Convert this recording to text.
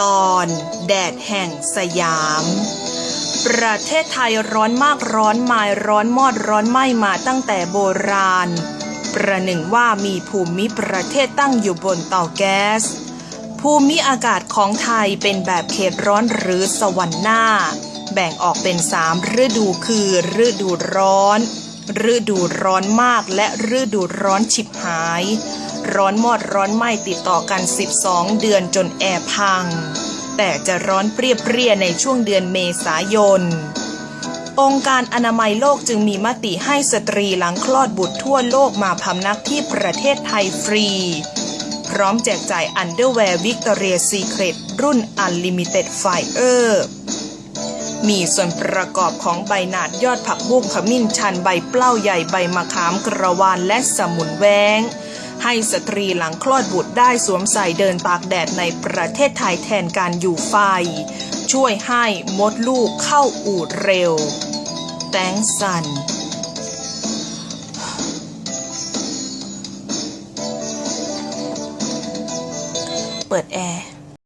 ตอนแดดแห่งสยาม ประเทศไทยร้อนมากร้อนมายร้อนมอดร้อนไหม้มาตั้งแต่โบราณ ประหนึ่งว่ามีภูมิประเทศตั้งอยู่บนเตาแก๊ส ภูมิอากาศของไทยเป็นแบบเขตร้อนหรือสวรรค์หน้า แบ่งออกเป็นสามฤดูคือฤดูร้อน ฤดูร้อนมากและฤดูร้อนฉิบหาย ร้อนมอดร้อนไหม้ติดต่อกัน 12 เดือนจนแอร์พัง แต่จะร้อนเปรี้ยๆในช่วงเดือนเมษายน องค์การอนามัยโลกจึงมีมติให้สตรีหลังคลอดบุตรทั่วโลกมาพำนักที่ประเทศไทยฟรี พร้อมแจกจ่ายอันเดอร์แวร์วิกตอเรียซีเครตรุ่น Unlimited Fire มีส่วนประกอบของใบหนาดยอดผักบุ้งขมิ้นชันใบเปล้าใหญ่ใบมะขามกระวานและสมุนแวง ให้สตรีหลังคลอดบุตรได้สวมใส่เดินตากแดดในประเทศไทยแทนการอยู่ไฟ ช่วยให้มดลูกเข้าอูดเร็ว แตงสันเปิดแอร์